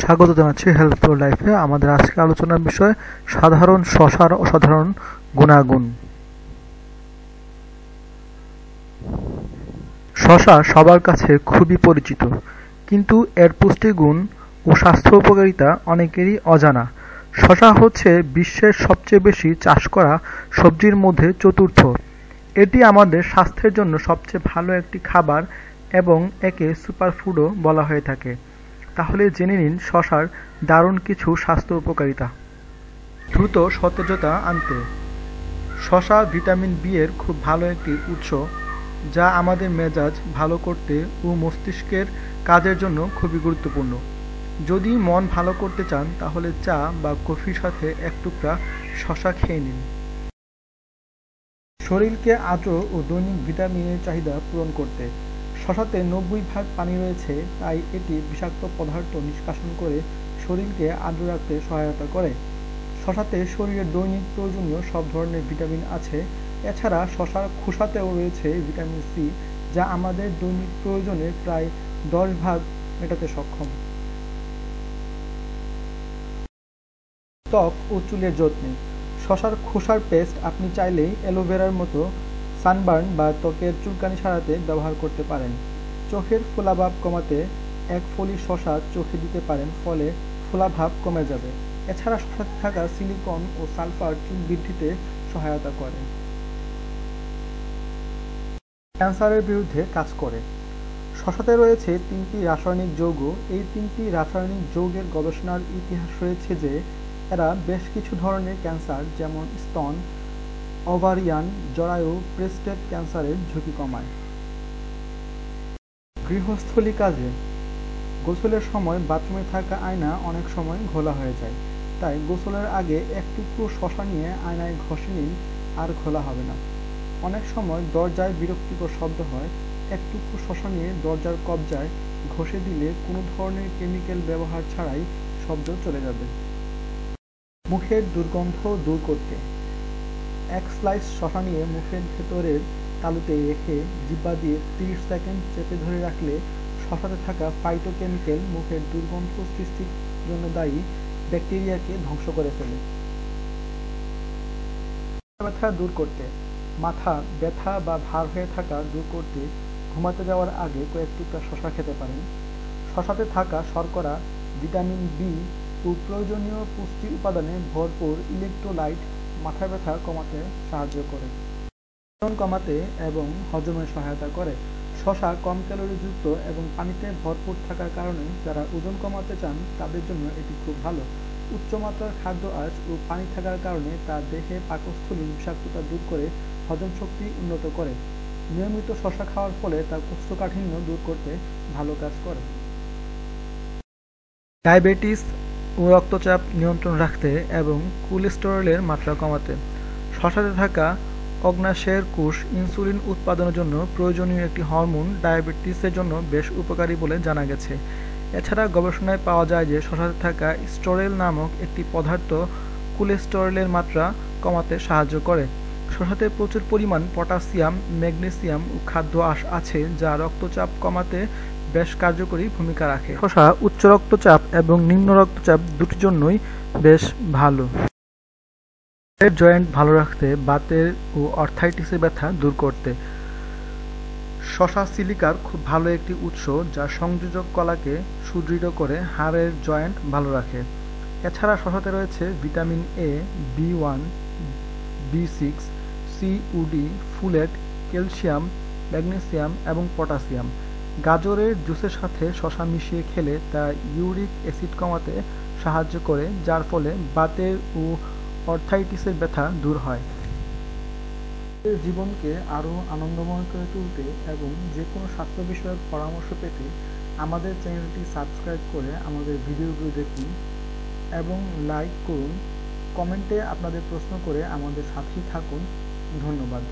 স্বাগত জানাচ্ছি health for লাইফে আমাদের আজকে আলোচনার বিষয়, সাধারণ শশার অসাধারণ গুণাগুণ। শশা সবার কাছে খুবই পরিচিত, কিন্তু এর পুষ্টিগুণ ও স্বাস্থ্য উপকারিতা অনেকেরই অজানা। শশা হচ্ছে বিশ্বের সবচেয়ে বেশি চাষ করা সবজির মধ্যে চতুর্থ। এটি আমাদের স্বাস্থ্যের জন্য সবচেয়ে ভালো একটি খাবার এবং একে সুপারফুডও বলা হয়ে থাকে। তাহলে জেনে নিন শশার দারুণ কিছু স্বাস্থ্য উপকারিতা। দ্রুত সতেজতা আনতে। শশা ভিটামিন বি এর খুব ভালো একটি উৎস, যা আমাদের মেজাজ ভালো করতে ও মস্তিষ্কের কাজের জন্য খুবই গুরুত্বপূর্ণ। যদি মন ভালো করতে চান, তাহলে চা বা কফির সাথে এক টুকরা শশা খেয়ে নিন। শরীরকে আদ্র ও দৈনিক ভিটামিনের চাহিদা পূরণ করতে। শশাতে নব্বই ভাগ পানি রয়েছে, তাই এটি বিষাক্ত পদার্থ নিষ্কাশন করে শরীরকে আর্দ্র রাখতে সহায়তা করে। শশাতে শরীরের দৈনিক প্রয়োজনীয় সব ধরনের ভিটামিন আছে। এছাড়া শশার খোসাতেও রয়েছে ভিটামিন সি, যা আমাদের দৈনিক প্রয়োজনের প্রায় দশ ভাগ মেটাতে সক্ষম। ত্বক ও চুলের যত্নে। শশার খোসার পেস্ট আপনি চাইলেই অ্যালোভেরার মতো সানবার্ন বা ত্বকের চুলকানি সারাতে ব্যবহার করতে পারেন। চোখের ফোলাভাব কমাতে এক ফলি শশা চোখে দিতে পারেন, ফলে ফোলাভাব কমে যাবে। এছাড়া শশাতে থাকা সিলিকন ও সালফার চুল বৃদ্ধিতে সহায়তা করে। ক্যান্সারের বিরুদ্ধে কাজ করে। শশাতে রয়েছে তিনটি রাসায়নিক যৌগ। এই তিনটি রাসায়নিক যৌগের গবেষণার ইতিহাস রয়েছে যে এরা বেশ কিছু ধরনের ক্যান্সার, যেমন স্তন, ওভারিয়ান, জরায়ু, প্রেস্টেট ক্যান্সারের ঝুঁকি কমায়। গৃহস্থলী কাজে। গোসলের সময় বাথরুমে থাকা আয়না অনেক সময় ঘোলা হয়ে যায়। তাই গোসলের আগে এক টুকরো শশা নিয়ে আয়নায় ঘষে নিন, আর ঘোলা হবে না। অনেক সময় দরজায় বিরক্তিকর শব্দ হয়। এক টুকরো শশা নিয়ে দরজার কবজায় ঘষে দিলে কোনো ধরনের কেমিক্যাল ব্যবহার ছাড়াই শব্দ চলে যাবে। মুখের দুর্গন্ধ দূর করতে। এক স্লাইস শশা নিয়ে মুখের ভেতরের তালুতে রেখে জিব্বা দিয়ে তিরিশ সেকেন্ড চেপে ধরে রাখলে শশাতে থাকা ফাইটোকেমিক্যাল মুখের দুর্গন্ধ সৃষ্টির জন্য দায়ী ব্যাকটেরিয়াকে ধ্বংস করে ফেলে। ব্যথা দূর করতে, মাথা ব্যথা বা ভার হয়ে থাকা দূর করতে ঘুমাতে যাওয়ার আগে কয়েক টুকরা শশা খেতে পারেন। শশাতে থাকা শর্করা, ভিটামিন বি ও প্রয়োজনীয় পুষ্টি উপাদানে ভরপুর ইলেকট্রোলাইট মাথা ব্যথা কমাতে সাহায্য করে। ওজন কমাতে এবং হজমে সহায়তা করে। শশা কম ক্যালোরিযুক্ত এবং পানিতে ভরপুর থাকার কারণে যারা ওজন কমাতে চান, তাদের জন্য এটি খুব ভালো। উচ্চমাত্রার খাদ্য আঁশ ও পানি থাকার কারণে তার দেহে পাকস্থলীর বিষাক্ততা দূর করে হজম শক্তি উন্নত করে। নিয়মিত শশা খাওয়ার ফলে তার কোষ্ঠকাঠিন্য দূর করতে ভালো কাজ করে। ডায়াবেটিস ও রক্তচাপ নিয়ন্ত্রণ রাখতে এবং কোলেস্টেরলের মাত্রা কমাতে। শশাতে থাকা অগ্নাশয়ের কোষ ইনসুলিন উৎপাদনের জন্য প্রয়োজনীয় একটি হরমোন ডায়াবেটিসের জন্য বেশ উপকারী বলে জানা গেছে। এছাড়া গবেষণায় পাওয়া যায় যে শশাতে থাকা স্টোরেল নামক একটি পদার্থ কোলেস্টেরলের মাত্রা কমাতে সাহায্য করে। শশাতে প্রচুর পরিমাণ পটাশিয়াম, ম্যাগনেসিয়াম ও খাদ্য আঁশ আছে যা রক্তচাপ কমাতে বেশ কার্যকরী ভূমিকা রাখে। শশা, উচ্চ রক্তচাপ এবং নিম্ন রক্তচাপ দুটির জন্যই বেশ ভালো। হাড়ের জয়েন্ট ভালো রাখতে, বাতের ও অর্থাইটিসের ব্যথা দূর করতে। শশা সিলিকার খুব ভালো একটি উৎস যা সংযোজক কলাকে সুদৃঢ় করে হাড়ের জয়েন্ট ভালো রাখে। এছাড়া শশাতে রয়েছে vitamin A B one B six C D folate, calcium, magnesium এবং পটাশিয়াম গাজরের জুসের সাথে শশা মিশিয়ে খেলে তা ইউরিক অ্যাসিড কমাতে সাহায্য করে, যার ফলে বাতের ও অর্থাইটিসের ব্যথা দূর হয়। জীবনকে আরও আনন্দময় করে তুলতে এবং যে কোনো স্বাস্থ্য বিষয়ক পরামর্শ পেতে আমাদের চ্যানেলটি সাবস্ক্রাইব করে আমাদের ভিডিওগুলো দেখুন এবং লাইক করুন, কমেন্টে আপনাদের প্রশ্ন করে আমাদের সাথেই থাকুন। ধন্যবাদ।